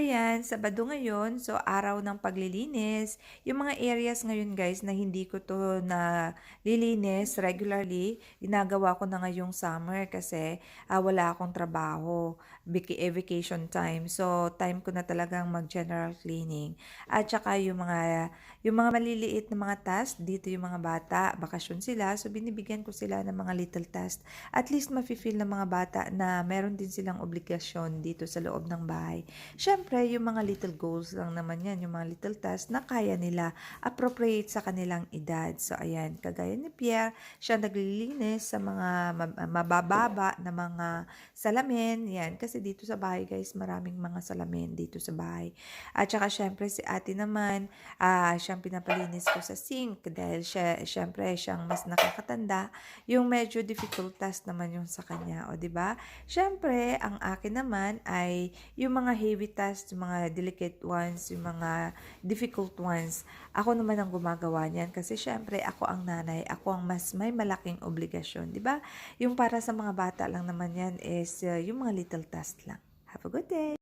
Ayan, Sabado ngayon, so araw ng paglilinis. Yung mga areas ngayon guys na hindi ko to na lilinis regularly, ginagawa ko na ngayong summer kasi ah, wala akong trabaho, eh, vacation time. So time ko na talagang mag general cleaning. At saka yung mga yung mga maliliit na mga task, dito yung mga bata, bakasyon sila, so binibigyan ko sila ng mga little task. At least mafe-feel ng mga bata na meron din silang obligasyon dito sa loob ng bahay. Syempre, yung mga little goals lang naman yan, yung mga little tasks na kaya nila appropriate sa kanilang edad. So, ayan, kagaya ni Pierre, siya naglilinis sa mga mab- mabababa na mga salamin. Yan, kasi dito sa bahay, guys, maraming mga salamin dito sa bahay. At saka, syempre, si ate naman, ah siyang pinapalinis ko sa sink dahil siya, syempre, siyang mas nakakatanda. Yung medyo difficult task naman yung sa kanya, o, ba? Syempre, ang akin naman ay yung mga heavy tasks, yung mga delicate ones, yung mga difficult ones. Ako naman ang gumagawa niyan kasi syempre ako ang nanay, ako ang mas may malaking obligasyon, di ba? Yung para sa mga bata lang naman yan is uh, yung mga little tasks lang. Have a good day!